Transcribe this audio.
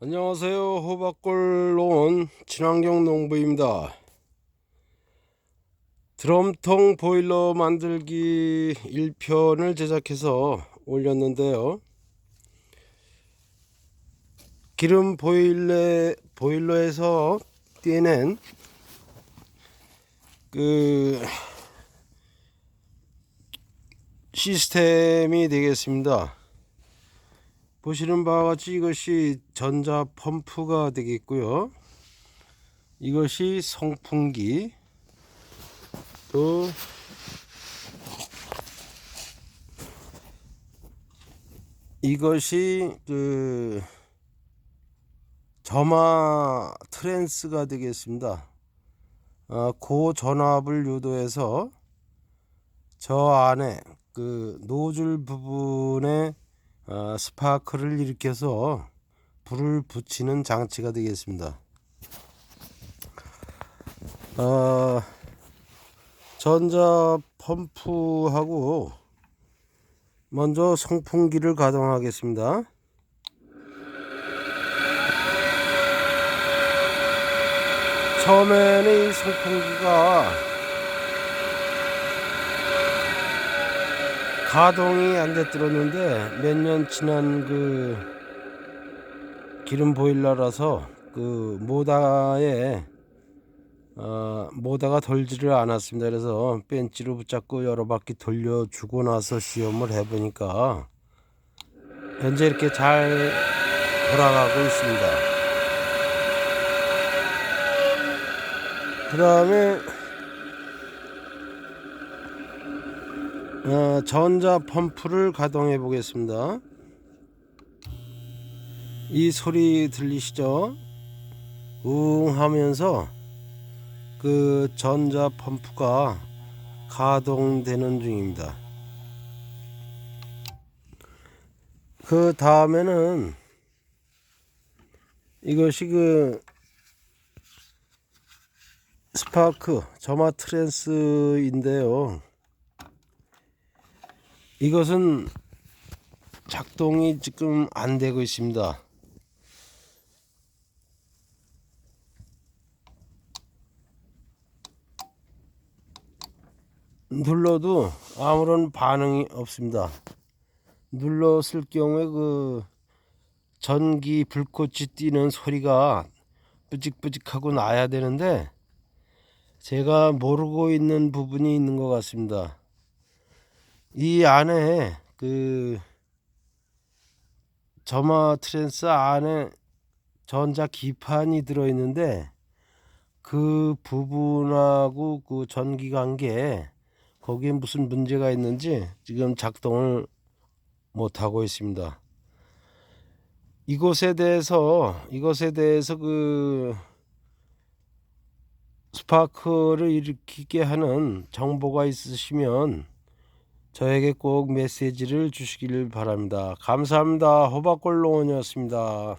안녕하세요. 호박골 논 친환경 농부입니다. 드럼통 보일러 만들기 1편을 제작해서 올렸는데요. 기름 보일러, 보일러에서 떼낸 그 시스템이 되겠습니다. 보시는 바와 같이 이것이 전자 펌프가 되겠고요. 이것이 송풍기 또 이것이 그 점화 트랜스가 되겠습니다. 아, 고 전압을 유도해서 저 안에 그 노즐 부분에 아, 스파크를 일으켜서 불을 붙이는 장치가 되겠습니다. 아, 전자 펌프하고 먼저 송풍기를 가동하겠습니다. 처음에는 이 송풍기가 가동이 안 됐들었는데 몇 년 지난 그 기름 보일러라서 그 모다에 어, 모다가 돌지를 않았습니다. 그래서 벤치로 붙잡고 여러 바퀴 돌려주고 나서 시험을 해보니까 현재 이렇게 잘 돌아가고 있습니다. 그 다음에 어, 전자 펌프를 가동해 보겠습니다. 이 소리 들리시죠? 웅 하면서 그 전자 펌프가 가동되는 중입니다. 그 다음에는 이것이 그 스파크 점화 트랜스인데요. 이것은 작동이 지금 안 되고 있습니다. 눌러도 아무런 반응이 없습니다. 눌렀을 경우에 그 전기 불꽃이 띄는 소리가 뿌직뿌직하고 나야 되는데 제가 모르고 있는 부분이 있는 것 같습니다. 이 안에 그 점화 트랜스 안에 전자 기판이 들어 있는데 그 부분하고 그 전기 관계 거기에 무슨 문제가 있는지 지금 작동을 못 하고 있습니다. 이곳에 대해서 이것에 대해서 그 스파크를 일으키게 하는 정보가 있으시면 저에게 꼭 메시지를 주시길 바랍니다. 감사합니다. 호박골농원이었습니다.